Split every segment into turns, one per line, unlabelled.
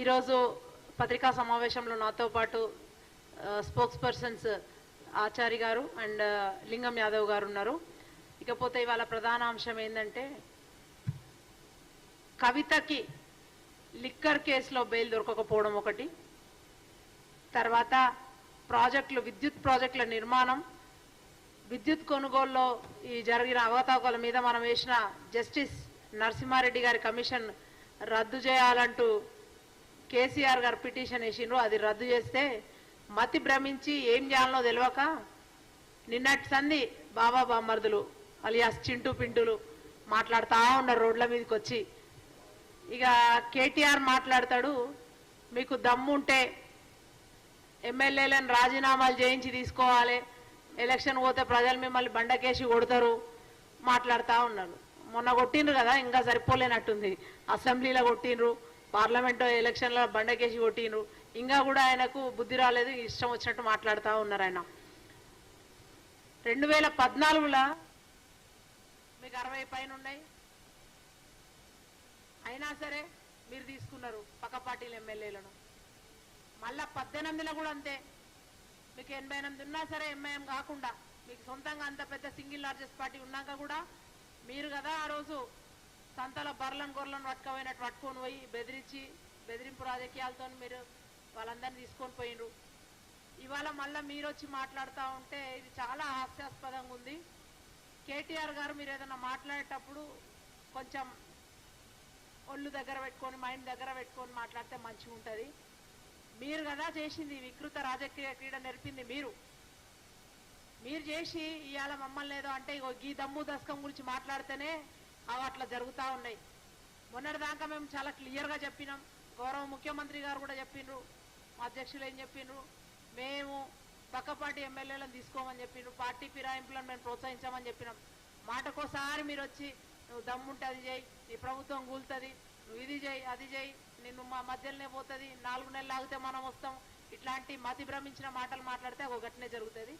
ఈరోజు పత్రికా సమావేశంలో నాతో పాటు స్పోక్స్ పర్సన్స్ ఆచారి గారు అండ్ లింగం యాదవ్ గారు ఉన్నారు. ఇకపోతే ఇవాళ ప్రధాన అంశం ఏంటంటే కవితకి లిక్కర్ కేసులో బెయిల్ దొరకకపోవడం ఒకటి. తర్వాత ప్రాజెక్టులు విద్యుత్ ప్రాజెక్టుల నిర్మాణం. విద్యుత్ కొనుగోలులో ఈ జరిగిన అవతాకుల మీద మనం వేసిన జస్టిస్ నరసింహారెడ్డి గారి కమిషన్ రద్దు చేయాలంటూ కేసీఆర్ గారు పిటిషన్ వేసిండ్రు అది రద్దు చేస్తే మతి భ్రమించి ఏం చేయాలనో తెలియక నిన్నటి సంధి బాబా బామ్మర్దులు అలియాస్ చింటూ పింటులు మాట్లాడుతూ ఉన్నారు రోడ్ల మీదకి వచ్చి ఇక కేటీఆర్ మాట్లాడతాడు మీకు దమ్ముంటే ఎమ్మెల్యేలను రాజీనామాలు చేయించి తీసుకోవాలి ఎలక్షన్ పోతే ప్రజలు మిమ్మల్ని బండకేసి కొడతారు మాట్లాడుతూ ఉన్నారు. మొన్న కొట్టిండ్రు కదా ఇంకా సరిపోలేనట్టుంది. అసెంబ్లీలో కొట్టిండ్రు పార్లమెంట్ ఎలక్షన్లో బండకేసి కొట్టిండ్రు. ఇంకా కూడా ఆయనకు బుద్ధి రాలేదు ఇష్టం వచ్చినట్టు మాట్లాడుతూ ఉన్నారు ఆయన. రెండు వేల పద్నాలుగులో మీకు అరవై పైన ఉన్నాయి. అయినా సరే మీరు తీసుకున్నారు పక్క పార్టీల ఎమ్మెల్యేలను. మళ్ళా పద్దెనిమిదిలో కూడా అంతే. మీకు ఎనభై ఎనిమిది ఉన్నా సరే ఎంఐఎం కాకుండా మీకు సొంతంగా అంత పెద్ద సింగిల్ లార్జెస్ట్ పార్టీ ఉన్నాక కూడా మీరు కదా ఆ రోజు సంతల బర్లను గొర్రెలను పట్టుకపోయినట్టు పట్టుకొని పోయి బెదిరించి బెదిరింపు రాజకీయాలతో మీరు వాళ్ళందరినీ తీసుకొని పోయినరు ఇవాళ మళ్ళీ మీరు వచ్చి మాట్లాడుతూ ఉంటే ఇది చాలా హాస్యాస్పదంగా ఉంది. కేటీఆర్ గారు మీరు ఏదైనా మాట్లాడేటప్పుడు కొంచెం ఒళ్ళు దగ్గర పెట్టుకొని మైండ్ దగ్గర పెట్టుకొని మాట్లాడితే మంచిగా ఉంటుంది. మీరు కదా చేసింది వికృత రాజకీయ క్రీడ నేర్పింది మీరు. మీరు చేసి ఇవాళ మమ్మల్ని ఏదో అంటే ఇగో గీ దమ్ము దశకం గురించి మాట్లాడితేనే అవి అట్లా జరుగుతూ ఉన్నాయి. మొన్నటిదాకా మేము చాలా క్లియర్గా చెప్పినాం. గౌరవ ముఖ్యమంత్రి గారు కూడా చెప్పిండ్రు మా అధ్యక్షులు ఏం చెప్పిండ్రు మేము పక్కపాటి ఎమ్మెల్యేలను తీసుకోమని చెప్పిండ్రు పార్టీ ఫిరాయింపులను మేము ప్రోత్సహించామని చెప్పినాం. మాటకోసారి మీరు వచ్చి నువ్వు దమ్ముంటే అది చేయి. నీ ప్రభుత్వం కూలుతుంది. నువ్వు ఇది చేయి అది చేయి. నిన్ను మా మధ్యలోనే పోతుంది. నాలుగు నెలలు ఆగితే మనం వస్తాం. ఇట్లాంటి మతి భ్రమించిన మాటలు మాట్లాడితే ఒక ఘటనే జరుగుతుంది.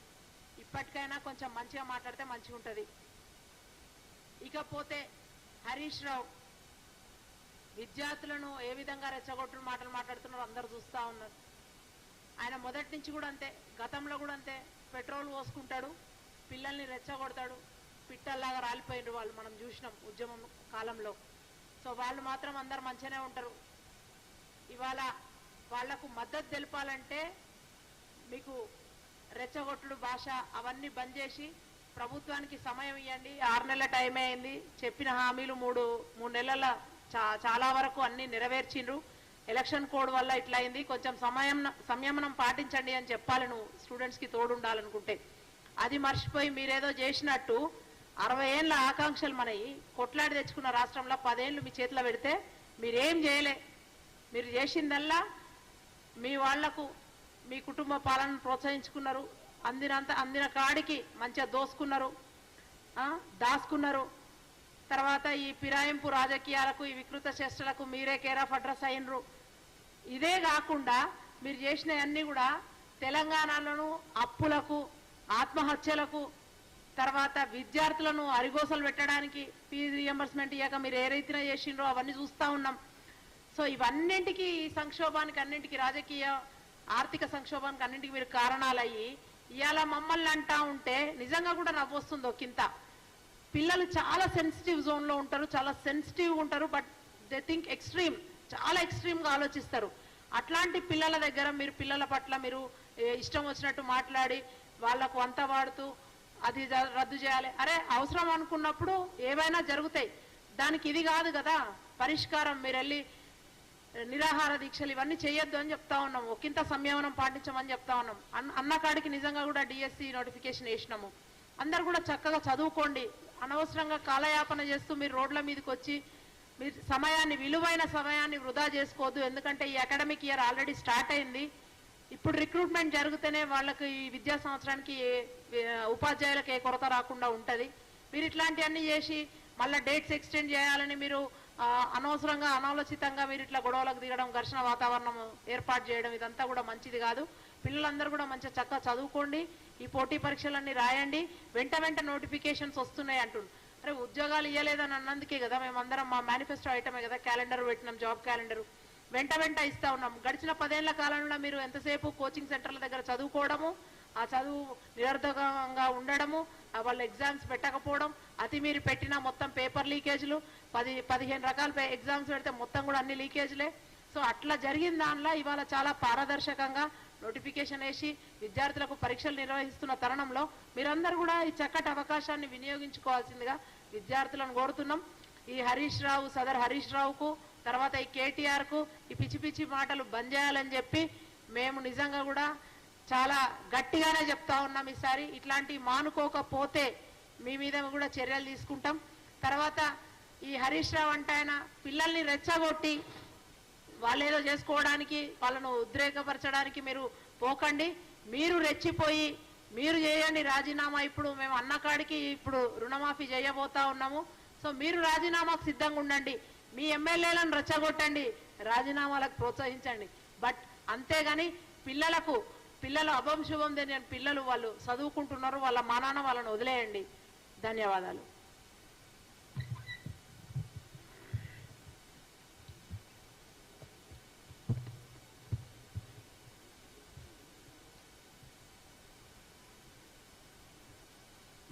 ఇప్పటికైనా కొంచెం మంచిగా మాట్లాడితే మంచిగా ఉంటుంది ఇకపోతే హరీష్ రావు విద్యార్థులను ఏ విధంగా రెచ్చగొట్టిన మాటలు మాట్లాడుతున్నారో అందరు చూస్తూ ఉన్నారు. ఆయన మొదటి నుంచి కూడా అంతే గతంలో కూడా అంతే పెట్రోల్ పోసుకుంటాడు పిల్లల్ని రెచ్చగొడతాడు పిట్టల్లాగా రాలిపోయినారు వాళ్ళు మనం చూసినాం ఉద్యమం కాలంలో. సో వాళ్ళు మాత్రం అందరు మంచిగానే ఉంటారు. ఇవాళ వాళ్ళకు మద్దతు తెలపాలంటే మీకు రెచ్చగొట్టుడు భాష అవన్నీ బంద్ చేసి ప్రభుత్వానికి సమయం ఇవ్వండి ఆరు నెలల టైం అయింది. చెప్పిన హామీలు మూడు మూడు నెలల చా- చాలా వరకు అన్ని నెరవేర్చిండ్రు. ఎలక్షన్ కోడ్ వల్ల ఇట్లా అయింది. కొంచెం సమయం సంయమనం పాటించండి అని చెప్పాలి నువ్వు స్టూడెంట్స్కి తోడుండాలనుకుంటే. అది మర్చిపోయి మీరేదో చేసినట్టు అరవై ఏళ్ళ ఆకాంక్షలు మనవి కొట్లాడి తెచ్చుకున్న రాష్ట్రంలో పదేళ్ళు మీ చేతిలో పెడితే మీరేం చేయలే. మీరు చేసిందల్లా మీ వాళ్ళకు మీ కుటుంబ పాలనను ప్రోత్సహించుకున్నారు. అందినంత అందిన కాడికి మంచిగా దోసుకున్నారు. దాసుకున్నారు. దాచుకున్నారు తర్వాత ఈ పిరాయింపు రాజకీయాలకు ఈ వికృత చేష్టలకు మీరే కేరాఫ్ అడ్రస్ అయినరు. ఇదే కాకుండా మీరు చేసినవన్నీ కూడా తెలంగాణలను అప్పులకు ఆత్మహత్యలకు తర్వాత విద్యార్థులను అరిగోసలు పెట్టడానికి ఫీజు రియంబర్స్మెంట్ ఇయ్యాక మీరు ఏ రీతిన చేసిండ్రో అవన్నీ చూస్తూ ఉన్నాం. సో ఇవన్నింటికి ఈ సంక్షోభానికి అన్నింటికి రాజకీయ ఆర్థిక సంక్షోభానికి అన్నింటికి మీరు కారణాలయ్యి ఇవాళ మమ్మల్ని అంటా ఉంటే నిజంగా కూడా నవ్వొస్తుందో కింత. పిల్లలు చాలా సెన్సిటివ్ జోన్లో ఉంటారు చాలా సెన్సిటివ్గా ఉంటారు బట్ దే థింక్ ఎక్స్ట్రీమ్ చాలా ఎక్స్ట్రీమ్గా ఆలోచిస్తారు. అట్లాంటి పిల్లల దగ్గర మీరు పిల్లల పట్ల మీరు ఇష్టం వచ్చినట్టు మాట్లాడి వాళ్ళకు వంత వాడుతూ అది రద్దు చేయాలి. అరే అవసరం అనుకున్నప్పుడు ఏవైనా జరుగుతాయి. దానికి ఇది కాదు కదా పరిష్కారం మీరు వెళ్ళి నిరాహార దీక్షలు ఇవన్నీ చేయొద్దు అని చెప్తా ఉన్నాం ఒకంత సంయమనం పాటించమని చెప్తా ఉన్నాం అన్న కాడికి నిజంగా కూడా డిఎస్సి నోటిఫికేషన్ వేసినాము. అందరు కూడా చక్కగా చదువుకోండి. అనవసరంగా కాలయాపన చేస్తూ మీరు రోడ్ల మీదకి వచ్చి మీరు సమయాన్ని విలువైన సమయాన్ని వృధా చేసుకోవద్దు. ఎందుకంటే ఈ అకాడమిక్ ఇయర్ ఆల్రెడీ స్టార్ట్ అయింది. ఇప్పుడు రిక్రూట్మెంట్ జరిగితేనే వాళ్ళకి ఈ విద్యా సంవత్సరానికి ఉపాధ్యాయులకు ఏ కొరత రాకుండా ఉంటుంది. మీరు ఇట్లాంటివన్నీ చేసి మళ్ళీ డేట్స్ ఎక్స్టెండ్ చేయాలని మీరు అనవసరంగా అనాలోచితంగా మీరు ఇట్లా గొడవలకు దిగడం ఘర్షణ వాతావరణం ఏర్పాటు చేయడం ఇదంతా కూడా మంచిది కాదు. పిల్లలందరూ కూడా మంచిగా చక్కగా చదువుకోండి. ఈ పోటీ పరీక్షలన్నీ రాయండి. వెంట వెంట నోటిఫికేషన్స్ వస్తున్నాయి అంటుండు అరే ఉద్యోగాలు ఇవ్వలేదని అన్నందుకే కదా మేమందరం మా మేనిఫెస్టో ఐటమే కదా క్యాలెండర్ పెట్టినాం జాబ్ క్యాలెండర్ వెంట వెంట ఇస్తా ఉన్నాం. గడిచిన పదేళ్ళ కాలంలో మీరు ఎంతసేపు కోచింగ్ సెంటర్ల దగ్గర చదువుకోవడము ఆ చదువు నిరర్ధకంగా ఉండడము వాళ్ళ ఎగ్జామ్స్ పెట్టకపోవడం అతి మీరు పెట్టిన మొత్తం పేపర్ లీకేజ్లు పది పదిహేను రకాల ఎగ్జామ్స్ పెడితే మొత్తం కూడా అన్ని లీకేజ్లే సో అట్లా జరిగిన దానిలో ఇవాళ చాలా పారదర్శకంగా నోటిఫికేషన్ వేసి విద్యార్థులకు పరీక్షలు నిర్వహిస్తున్న తరుణంలో మీరందరూ కూడా ఈ చక్కటి అవకాశాన్ని వినియోగించుకోవాల్సిందిగా విద్యార్థులను కోరుతున్నాం. ఈ హరీష్ రావు సదర్ హరీష్ రావుకు తర్వాత ఈ కేటీఆర్కు ఈ పిచ్చి పిచ్చి మాటలు బంద్ చేయాలని చెప్పి మేము నిజంగా కూడా చాలా గట్టిగానే చెప్తా ఉన్నాం ఈసారి ఇట్లాంటి మానుకోకపోతే మీ మీద కూడా చర్యలు తీసుకుంటాం. తర్వాత ఈ హరీష్ రావు అంటే ఆయన పిల్లల్ని రెచ్చగొట్టి వాళ్ళు ఏదో చేసుకోవడానికి వాళ్ళను ఉద్రేకపరచడానికి మీరు పోకండి. మీరు రెచ్చిపోయి మీరు చేయండి రాజీనామా. ఇప్పుడు మేము అన్నకాడికి ఇప్పుడు రుణమాఫీ చేయబోతా ఉన్నాము. సో మీరు రాజీనామాకు సిద్ధంగా ఉండండి. మీ ఎమ్మెల్యేలను రెచ్చగొట్టండి. రాజీనామాలకు ప్రోత్సహించండి. బట్ అంతేగాని పిల్లలకు పిల్లలు అభం శుభం తెలియని పిల్లలు వాళ్ళు చదువుకుంటున్నారు వాళ్ళ మా నాన్న వాళ్ళని వదిలేయండి. ధన్యవాదాలు.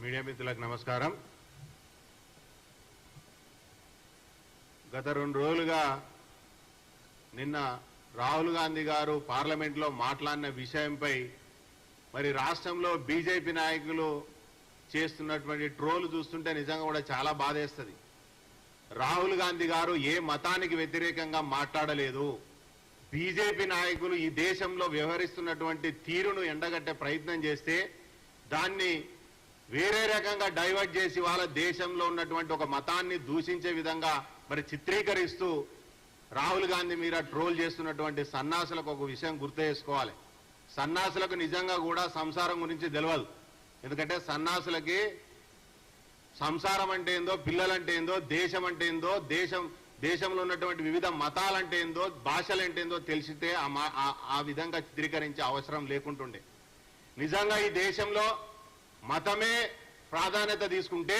మీడియా మిత్రులకు నమస్కారం. గత రెండు రోజులుగా నిన్న రాహుల్ గాంధీ గారు పార్లమెంట్లో మాట్లాడిన విషయంపై మరి రాష్ట్రంలో బీజేపీ నాయకులు చేస్తున్నటువంటి ట్రోల్ చూస్తుంటే నిజంగా కూడా చాలా బాధేస్తుంది. రాహుల్ గాంధీ గారు ఏ మతానికి వ్యతిరేకంగా మాట్లాడలేదు. బీజేపీ నాయకులు ఈ దేశంలో వ్యవహరిస్తున్నటువంటి తీరును ఎండగట్టే ప్రయత్నం చేస్తే దాన్ని వేరే రకంగా డైవర్ట్ చేసి వాళ్ళ దేశంలో ఉన్నటువంటి ఒక మతాన్ని దూషించే విధంగా మరి చిత్రీకరిస్తూ రాహుల్ గాంధీ మీద ట్రోల్ చేస్తున్నటువంటి సన్నాసులకు ఒక విషయం గుర్తు చేసుకోవాలి. సన్నాసులకు నిజంగా కూడా సంసారం గురించి తెలియదు ఎందుకంటే సన్నాసులకి సంసారం అంటే ఏందో పిల్లలంటే ఏందో దేశం అంటే ఏందో దేశం దేశంలో ఉన్నటువంటి వివిధ మతాలంటే ఏందో భాషలు అంటే ఏందో తెలిసితే ఆ ఆ విధంగా చిత్రీకరించే అవసరం లేకుంటుండే. నిజంగా ఈ దేశంలో మతమే ప్రాధాన్యత తీసుకుంటే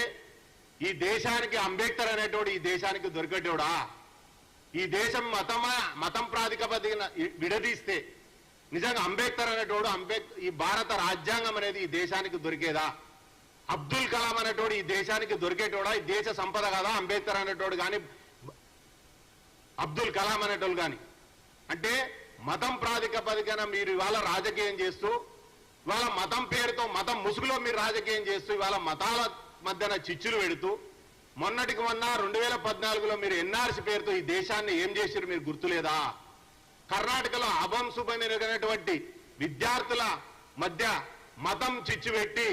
ఈ దేశానికి అంబేద్కర్ అనేటోడు ఈ దేశానికి దొరికేటోడా? ఈ దేశం మతమా మతం ప్రాతిపదికన విడదీస్తే నిజంగా అంబేద్కర్ అనేటోడు అంబేద్ ఈ భారత రాజ్యాంగం అనేది ఈ దేశానికి దొరికేదా? అబ్దుల్ కలాం అనేటోడు ఈ దేశానికి దొరికేటోడా? ఈ దేశ సంపద కదా అంబేద్కర్ అనేటోడు కానీ అబ్దుల్ కలాం అనేటోళ్ళు కానీ అంటే మతం ప్రాతిపదికన మీరు ఇవాళ రాజకీయం చేస్తూ ఇవాళ మతం పేరుతో మతం ముసుగులో మీరు రాజకీయం చేస్తూ ఇవాళ మతాల మధ్యన చిచ్చులు పెడుతూ మొన్నటికి మొన్న రెండు వేల పద్నాలుగులో మీరు ఎన్ఆర్సీ పేరుతో ఈ దేశాన్ని ఏం చేశారు మీరు గుర్తులేదా? కర్ణాటకలో అభంశుభమైనటువంటి విద్యార్థుల మధ్య మతం చిచ్చు పెట్టి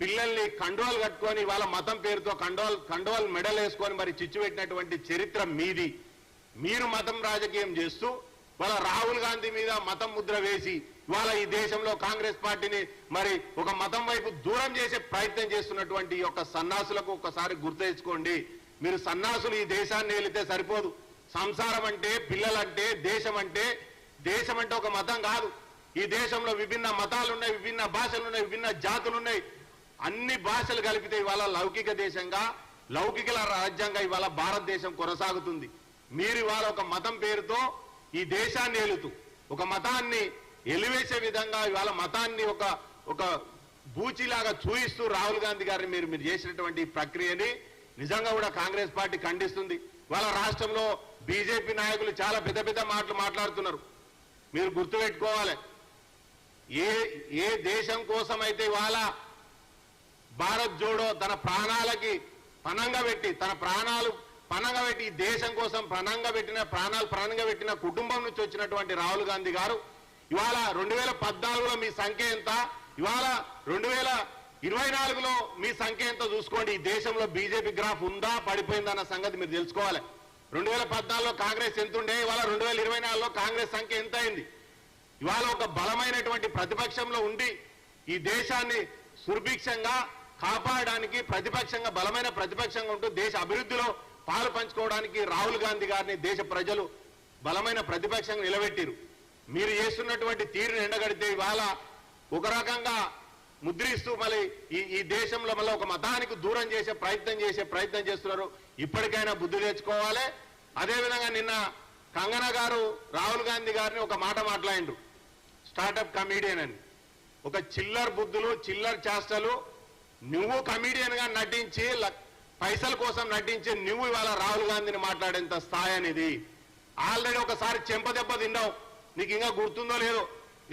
పిల్లల్ని కండోలు కట్టుకొని వాళ్ళ మతం పేరుతో కండోల్ కండోల్ మెడల్ వేసుకొని మరి చిచ్చు పెట్టినటువంటి చరిత్ర మీది. మీరు మతం రాజకీయం చేస్తూ వాళ్ళ రాహుల్ గాంధీ మీద మతం ముద్ర వేసి ఇవాళ ఈ దేశంలో కాంగ్రెస్ పార్టీని మరి ఒక మతం వైపు దూరం చేసే ప్రయత్నం చేస్తున్నటువంటి ఈ యొక్క సన్నాసులకు ఒకసారి గుర్తెచ్చుకోండి మీరు సన్నాసులు ఈ దేశాన్ని వెళితే సరిపోదు. సంసారం అంటే పిల్లలంటే దేశం అంటే దేశం అంటే ఒక మతం కాదు. ఈ దేశంలో విభిన్న మతాలు ఉన్నాయి విభిన్న భాషలు ఉన్నాయి విభిన్న జాతులున్నాయి. అన్ని భాషలు కలిపితే ఇవాళ లౌకిక దేశంగా లౌకిక రాజ్యంగా ఇవాళ భారతదేశం కొనసాగుతుంది. మీరు ఇవాళ ఒక మతం పేరుతో ఈ దేశాన్ని ఏలుతూ ఒక మతాన్ని ఎలివేసే విధంగా ఇవాళ మతాన్ని ఒక ఒక బూచిలాగా చూయిస్తూ రాహుల్ గాంధీ గారిని మీరు మీరు చేసినటువంటి ప్రక్రియని నిజంగా కూడా కాంగ్రెస్ పార్టీ ఖండిస్తుంది. వాళ్ళ రాష్ట్రంలో బీజేపీ నాయకులు చాలా పెద్ద పెద్ద మాటలు మాట్లాడుతున్నారు. మీరు గుర్తుపెట్టుకోవాలి. ఏ ఏ దేశం కోసం అయితే ఇవాళ భారత్ జోడో తన ప్రాణాలకి పణంగా పెట్టి తన ప్రాణాలు పణంగా పెట్టి ఈ దేశం కోసం పణంగా పెట్టిన ప్రాణాలు పణంగా పెట్టిన కుటుంబం నుంచి వచ్చినటువంటి రాహుల్ గాంధీ గారు ఇవాళ రెండు వేల పద్నాలుగులో మీ సంఖ్య ఎంత? ఇవాళ రెండు వేల ఇరవై నాలుగులో మీ సంఖ్య ఎంత చూసుకోండి? ఈ దేశంలో బీజేపీ గ్రాఫ్ ఉందా పడిపోయిందన్న సంగతి మీరు తెలుసుకోవాలి. రెండు వేల పద్నాలుగులో కాంగ్రెస్ ఎంత ఉండే? ఇవాళ రెండు వేల ఇరవై నాలుగులో కాంగ్రెస్ సంఖ్య ఎంత అయింది? ఇవాళ ఒక బలమైనటువంటి ప్రతిపక్షంలో ఉండి ఈ దేశాన్ని సుర్భిక్షంగా కాపాడడానికి ప్రతిపక్షంగా బలమైన ప్రతిపక్షంగా ఉంటూ దేశ అభివృద్ధిలో పాలు పంచుకోవడానికి రాహుల్ గాంధీ గారిని దేశ ప్రజలు బలమైన ప్రతిపక్షంగా నిలబెట్టిరు. మీరు చేస్తున్నటువంటి తీరుని ఎండగడితే ఇవాళ ఒక రకంగా ముద్రిస్తూ మళ్ళీ ఈ ఈ దేశంలో మళ్ళీ ఒక మతానికి దూరం చేసే ప్రయత్నం చేసే ప్రయత్నం చేస్తున్నారు. ఇప్పటికైనా బుద్ధి తెచ్చుకోవాలి. అదేవిధంగా నిన్న
కంగనా గారు రాహుల్ గాంధీ గారిని ఒక మాట మాట్లాడిండు. స్టార్టప్ కమీడియన్ అని. ఒక చిల్లర్ బుద్ధులు చిల్లర్ చేష్టలు నువ్వు కమీడియన్గా నటించి పైసల కోసం నటించి నువ్వు ఇవాళ రాహుల్ గాంధీని మాట్లాడేంత స్థాయి అనేది. ఆల్రెడీ ఒకసారి చెంపదెబ్బ తిన్నావు. నీకు ఇంకా గుర్తుందో లేదో?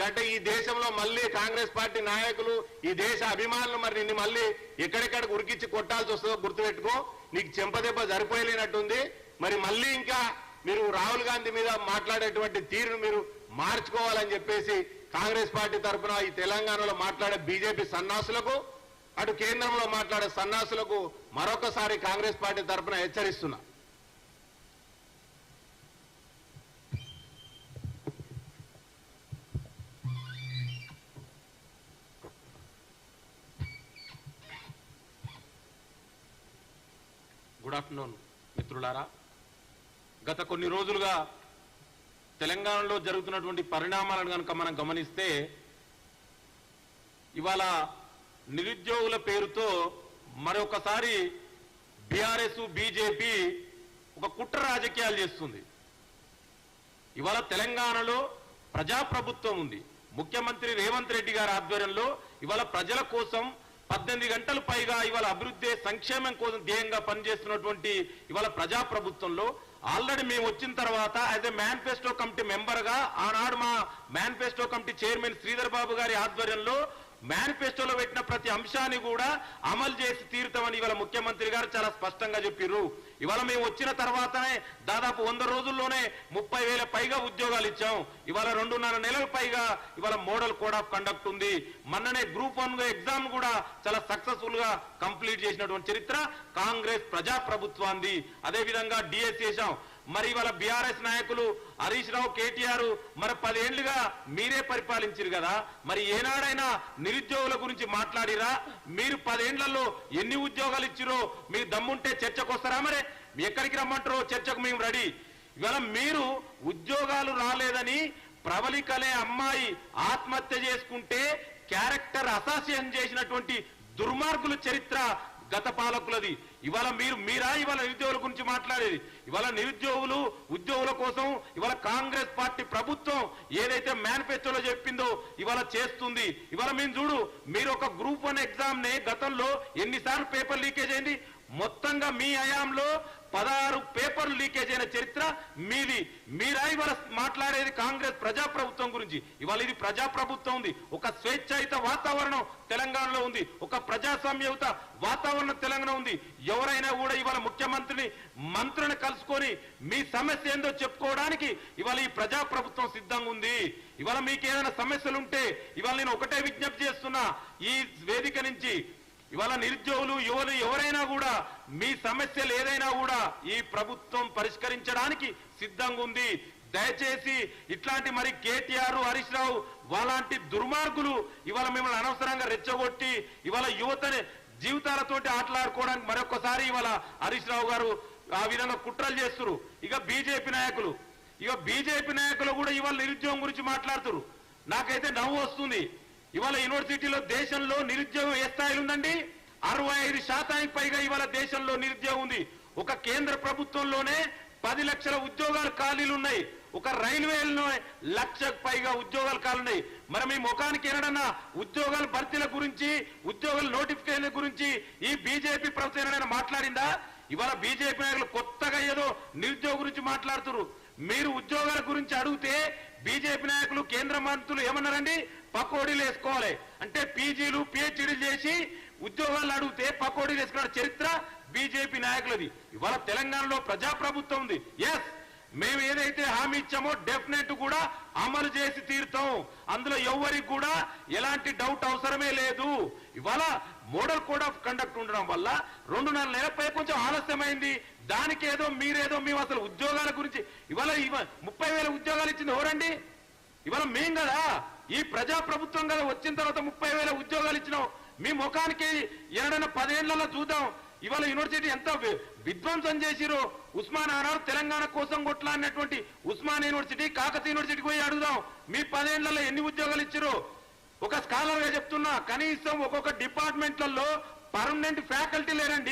అంటే ఈ దేశంలో మళ్ళీ కాంగ్రెస్ పార్టీ నాయకులు ఈ దేశ అభిమానులు మరి నిన్ను మళ్ళీ ఎక్కడెక్కడ ఉరికిచ్చి కొట్టాల్సి వస్తుందో గుర్తుపెట్టుకో. నీకు చెంపదెబ్బ సరిపోయలేనట్టుంది. మరి మళ్ళీ ఇంకా మీరు రాహుల్ గాంధీ మీద మాట్లాడేటువంటి తీరును మీరు మార్చుకోవాలని చెప్పేసి కాంగ్రెస్ పార్టీ తరఫున ఈ తెలంగాణలో మాట్లాడే బీజేపీ సన్నాసులకు అటు కేంద్రంలో మాట్లాడే సన్నాసులకు మరొకసారి కాంగ్రెస్ పార్టీ తరఫున హెచ్చరిస్తున్నా. ఆఫ్టర్నూన్ మిత్రులారా. గత కొన్ని రోజులుగా తెలంగాణలో జరుగుతున్నటువంటి పరిణామాలను కనుక మనం గమనిస్తే ఇవాళ నిరుద్యోగుల పేరుతో మరొకసారి బీఆర్ఎస్ బీజేపీ ఒక కుట్ర రాజకీయాలు చేస్తుంది. ఇవాళ తెలంగాణలో ప్రజాప్రభుత్వం ఉంది. ముఖ్యమంత్రి రేవంత్ రెడ్డి గారి ఆధ్వర్యంలో ఇవాళ ప్రజల కోసం పద్దెనిమిది గంటల పైగా ఇవాళ అభివృద్ధి సంక్షేమం కోసం ధ్యేయంగా పనిచేస్తున్నటువంటి ఇవాళ ప్రజాప్రభుత్వంలో ఆల్రెడీ మేము వచ్చిన తర్వాత యాజ్ ఎ మేనిఫెస్టో కమిటీ మెంబర్గా ఆనాడు మా manifesto committee chairman Sridhar Babu గారి ఆధ్వర్యంలో మేనిఫెస్టోలో పెట్టిన ప్రతి అంశాన్ని కూడా అమలు చేసి తీరుతామని ఇవాళ ముఖ్యమంత్రి గారు చాలా స్పష్టంగా చెప్పిర్రు. ఇవాళ మేము వచ్చిన తర్వాతనే దాదాపు వంద రోజుల్లోనే ముప్పై వేల పైగా ఉద్యోగాలు ఇచ్చాం. ఇవాళ రెండున్నర నెలల పైగా ఇవాళ మోడల్ కోడ్ ఆఫ్ కండక్ట్ ఉంది. మొన్ననే గ్రూప్ వన్ ఎగ్జామ్ కూడా చాలా సక్సెస్ఫుల్గా కంప్లీట్ చేసినటువంటి చరిత్ర కాంగ్రెస్ ప్రజా ప్రభుత్వాన్ని అదే విధంగా డిఎస్ చేశాం. మరి ఇవాళ బీఆర్ఎస్ నాయకులు హరీష్ రావు కేటీఆర్ మరి పదేళ్ళుగా మీరే పరిపాలించారు కదా? మరి ఏనాడైనా నిరుద్యోగుల గురించి మాట్లాడిరా? మీరు పదేండ్లలో ఎన్ని ఉద్యోగాలు ఇచ్చిరో? మీరు దమ్ముంటే చర్చకు వస్తారా మరి? ఎక్కడికి రమ్మంటారో చర్చకు మేము రెడీ. ఇవాళ మీరు ఉద్యోగాలు రాలేదని ప్రవళికలే అమ్మాయి ఆత్మహత్య చేసుకుంటే క్యారెక్టర్ అసాసియేషన్ చేసినటువంటి దుర్మార్గుల చరిత్ర గత పాలకులది. ఇవాళ మీరు మీరా ఇవాళ నిరుద్యోగుల గురించి మాట్లాడేది. ఇవాళ నిరుద్యోగులు ఉద్యోగుల కోసం ఇవాళ కాంగ్రెస్ పార్టీ ప్రభుత్వం ఏదైతే మేనిఫెస్టోలో చెప్పిందో ఇవాళ చేస్తుంది. ఇవాళ మేము చూడు మీరు ఒక గ్రూప్ వన్ ఎగ్జామ్ని గతంలో ఎన్నిసార్లు పేపర్ లీకేజ్ అయింది? మొత్తంగా మీ హయాంలో పదహారు పేపర్లు లీకేజ్ అయిన చరిత్ర మీది. మీరా ఇవాళ మాట్లాడేది కాంగ్రెస్ ప్రజాప్రభుత్వం గురించి. ఇవాళ ఇది ప్రజాప్రభుత్వం ఉంది. ఒక స్వేచ్ఛాయుత వాతావరణం తెలంగాణలో ఉంది. ఒక ప్రజాస్వామ్యయుత వాతావరణం తెలంగాణ ఉంది. ఎవరైనా కూడా ఇవాళ ముఖ్యమంత్రిని మంత్రిని కలుసుకొని మీ సమస్య ఏందో చెప్పుకోవడానికి ఇవాళ ఈ ప్రజాప్రభుత్వం సిద్ధంగా ఉంది. ఇవాళ మీకు ఏదైనా సమస్యలు ఉంటే ఇవాళ నేను ఒకటే విజ్ఞప్తి చేస్తున్నా. ఈ వేదిక నుంచి ఇవాళ నిరుద్యోగులు యువలు ఎవరైనా కూడా మీ సమస్యలు ఏదైనా కూడా ఈ ప్రభుత్వం పరిష్కరించడానికి సిద్ధంగా ఉంది. దయచేసి ఇట్లాంటి మరి కేటీఆర్ హరీష్ రావు వాళ్ళంటి దుర్మార్గులు ఇవాళ మిమ్మల్ని అనవసరంగా రెచ్చగొట్టి ఇవాళ యువతని జీవితాలతోటి ఆటలాడుకోవడానికి మరొకసారి ఇవాళ హరీష్ రావు గారు ఆ విధంగా కుట్రలు చేస్తున్నారు. ఇక బీజేపీ నాయకులు ఇక బీజేపీ నాయకులు కూడా ఇవాళ నిరుద్యోగం గురించి మాట్లాడుతున్నారు. నాకైతే నవ్వు వస్తుంది. ఇవాళ యూనివర్సిటీలో దేశంలో నిరుద్యోగం ఏ స్థాయిలో ఉందండి? అరవై ఐదు శాతానికి పైగా ఇవాళ దేశంలో నిరుద్యోగం ఉంది. ఒక కేంద్ర ప్రభుత్వంలోనే పది లక్షల ఉద్యోగాలు ఖాళీలు ఉన్నాయి. ఒక రైల్వేలో లక్షకు పైగా ఉద్యోగాలు ఖాళీ ఉన్నాయి. మరి మీ ముఖానికి ఏనాడన్నా ఉద్యోగాల భర్తీల గురించి ఉద్యోగాల నోటిఫికేషన్ గురించి ఈ బీజేపీ ప్రభుత్వం ఏనాడైనా మాట్లాడిందా? ఇవాళ బీజేపీ నాయకులు కొత్తగా ఏదో నిరుద్యోగం గురించి మాట్లాడుతున్నారు. మీరు ఉద్యోగాల గురించి అడిగితే బీజేపీ నాయకులు కేంద్ర మంత్రులు ఏమన్నారండి? పకోడీలు వేసుకోవాలి. అంటే పీజీలు పిహెచ్డీలు చేసి ఉద్యోగాలు అడిగితే పకోడీలు వేసుకున్న చరిత్ర బీజేపీ నాయకులది. ఇవాళ తెలంగాణలో ప్రజాప్రభుత్వం ఉంది. ఎస్ మేము ఏదైతే హామీ ఇచ్చామో డెఫినెట్ కూడా అమలు చేసి తీరుతాం. అందులో ఎవరికి కూడా ఎలాంటి డౌట్ అవసరమే లేదు. ఇవాళ మోడల్ కోడ్ ఆఫ్ కండక్ట్ ఉండడం వల్ల రెండున్నర నెలపై కొంచెం ఆలస్యమైంది. దానికి ఏదో మీరేదో మేము అసలు ఉద్యోగాల గురించి ఇవాళ ముప్పై వేల ఉద్యోగాలు ఇచ్చింది ఎవరండి? ఇవాళ మేం కదా. ఈ ప్రజా ప్రభుత్వం కదా వచ్చిన తర్వాత ముప్పై వేల ఉద్యోగాలు ఇచ్చినాం. మీ ముఖానికి ఏడైనా పదేళ్ళలో చూద్దాం. ఇవాళ యూనివర్సిటీ ఎంత విధ్వంసం చేసిరో. ఉస్మాన్ ఆనాడు తెలంగాణ కోసం కొట్లాడినటువంటి ఉస్మాన్ యూనివర్సిటీ కాకతీయ యూనివర్సిటీకి పోయి అడుగుదాం. మీ పదేళ్ళలో ఎన్ని ఉద్యోగాలు ఇచ్చిరో. ఒక స్కాలర్గా చెప్తున్నా కనీసం ఒక్కొక్క డిపార్ట్మెంట్లలో పర్మనెంట్ ఫ్యాకల్టీ లేరండి.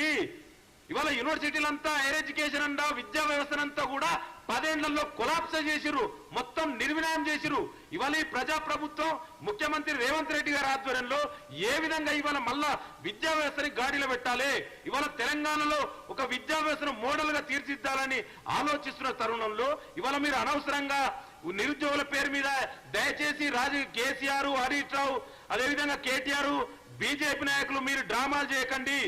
ఇవాళ యూనివర్సిటీలంతా హైర్ ఎడ్యుకేషన్ అంతా విద్యా వ్యవస్థనంతా కూడా పదేళ్ళలో కొలాప్స చేసిరు మొత్తం నిర్వినాయం చేసిరు ఇవాళ ఈ ప్రజా ప్రభుత్వం ముఖ్యమంత్రి రేవంత్ రెడ్డి గారి ఆధ్వర్యంలో ఏ విధంగా ఇవాళ మళ్ళా విద్యా వ్యవస్థని గాడిలో పెట్టాలి? ఇవాళ తెలంగాణలో ఒక విద్యా వ్యవస్థను మోడల్గా తీర్చిదిద్దాలని ఆలోచిస్తున్న తరుణంలో ఇవాళ మీరు అనవసరంగా నిరుద్యోగుల పేరు మీద దయచేసి రాజు కేసీఆర్ హరీష్ రావు అదేవిధంగా కేటీఆర్ బీజేపీ నాయకులు మీరు డ్రామాలు చేయకండి.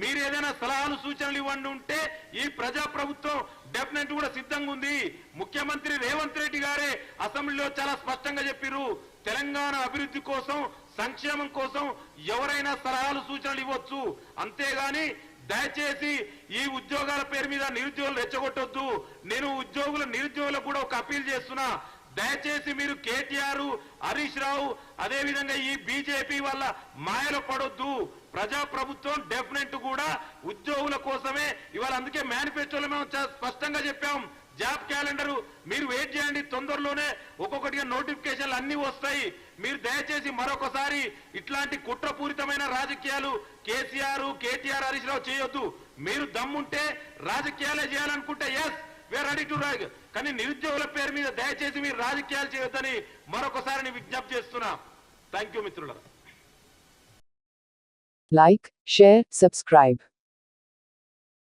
మీరు ఏదైనా సలహాలు సూచనలు ఇవ్వండి ఉంటే ఈ ప్రజా ప్రభుత్వం డెఫినెట్ కూడా సిద్ధంగా ఉంది. ముఖ్యమంత్రి రేవంత్ రెడ్డి గారే అసెంబ్లీలో చాలా స్పష్టంగా చెప్పారు తెలంగాణ అభివృద్ధి కోసం సంక్షేమం కోసం ఎవరైనా సలహాలు సూచనలు ఇవ్వచ్చు. అంతేగాని దయచేసి ఈ ఉద్యోగాల పేరు మీద నిరుద్యోగులు రెచ్చగొట్టొద్దు. నేను ఉద్యోగుల నిరుద్యోగులకు కూడా ఒక అప్పీల్ చేస్తున్నా. దయచేసి మీరు కేటీఆర్ హరీష్ రావు అదేవిధంగా ఈ బీజేపీ వల్ల మాయలు పడొద్దు. ప్రజా ప్రభుత్వం డెఫినెట్ కూడా ఉద్యోగుల కోసమే. ఇవాళ అందుకే మేనిఫెస్టోలో మేము స్పష్టంగా చెప్పాం. జాబ్ క్యాలెండర్ మీరు వెయిట్ చేయండి తొందరలోనే. ఒక్కొక్కటిగా నోటిఫికేషన్లు అన్ని వస్తాయి. మీరు దయచేసి మరొకసారి ఇట్లాంటి కుట్రపూరితమైన రాజకీయాలు కేసీఆర్ కేటీఆర్ హరీష్ రావు చేయొద్దు. మీరు దమ్ముంటే రాజకీయాలే చేయాలనుకుంటే ఎస్ వేర్ రెడీ టు కానీ నిరుద్యోగుల పేరు మీద దయచేసి మీరు రాజకీయాలు చేయొద్దని మరొకసారి విజ్ఞప్తి చేస్తున్నా. థ్యాంక్ యూ మిత్రుల
లైక్ షేర్ సబ్స్క్రైబ్